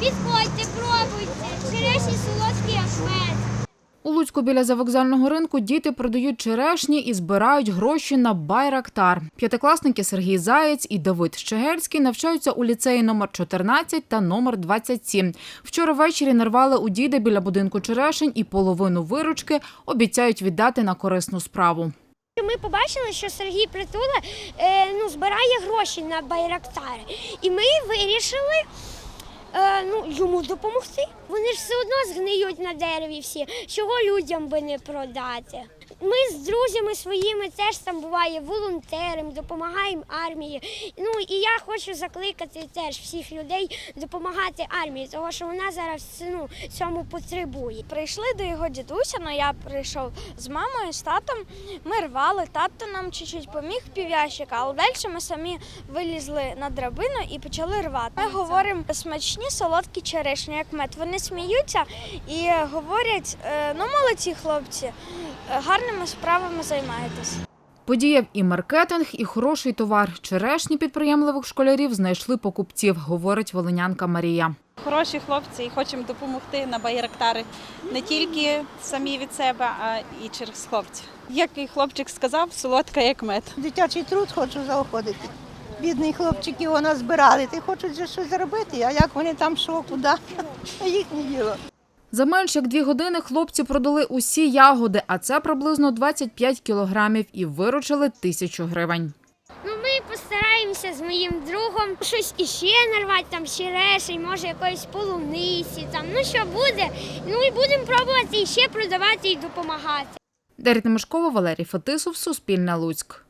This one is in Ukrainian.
Підходьте, пробуйте. Черешні солодкий ахмет. У Луцьку біля завокзального ринку діти продають черешні і збирають гроші на байрактар. П'ятикласники Сергій Заєць і Давид Щегельський навчаються у ліцеї номер 14 та номер 27. Вчора ввечері нарвали у діда біля будинку черешень і половину виручки обіцяють віддати на корисну справу. Ми побачили, що Сергій Притула е, ну, збирає гроші на байрактари. І ми вирішили ну, йому допомогти. Вони ж все одно згниють на дереві всі. Чого людям би не продати? Ми з друзями своїми теж там буває волонтером, допомагаємо армії. Ну і я хочу закликати теж всіх людей допомагати армії, тому що вона зараз ну, цьому потребує. Прийшли до його дідуся, ну я прийшов з мамою, з татом. Ми рвали, тато нам чуть-чуть поміг пів'ящика, але далі ми самі вилізли на драбину і почали рвати. Ми говоримо смачні солодкі черешні, як мед. Вони сміються і говорять: «Е, ну молодці хлопці, е, гарними справами займаєтесь. Подіяв і маркетинг, і хороший товар. Черешні підприємливих школярів знайшли покупців, говорить волинянка Марія. Хороші хлопці і хочемо допомогти на байрактари не тільки самі від себе, а і через хлопців. Як і хлопчик сказав, солодка як мед. Дитячий труд хочу заохотити. Бідні хлопчики вона збирали, ти хочуть щось зробити, а як вони там що, куди, їхнє діло. За менш як дві години хлопці продали усі ягоди, а це приблизно 25 кілограмів, і виручили тисячу гривень. Ну, ми постараємося з моїм другом щось іще нарвати, там черешень, може якоїсь полуниці, там, ну що буде. Ну і будемо пробувати іще продавати і допомагати. Дар'я Тимошкова, Валерій Фетисов, Суспільне Луцьк.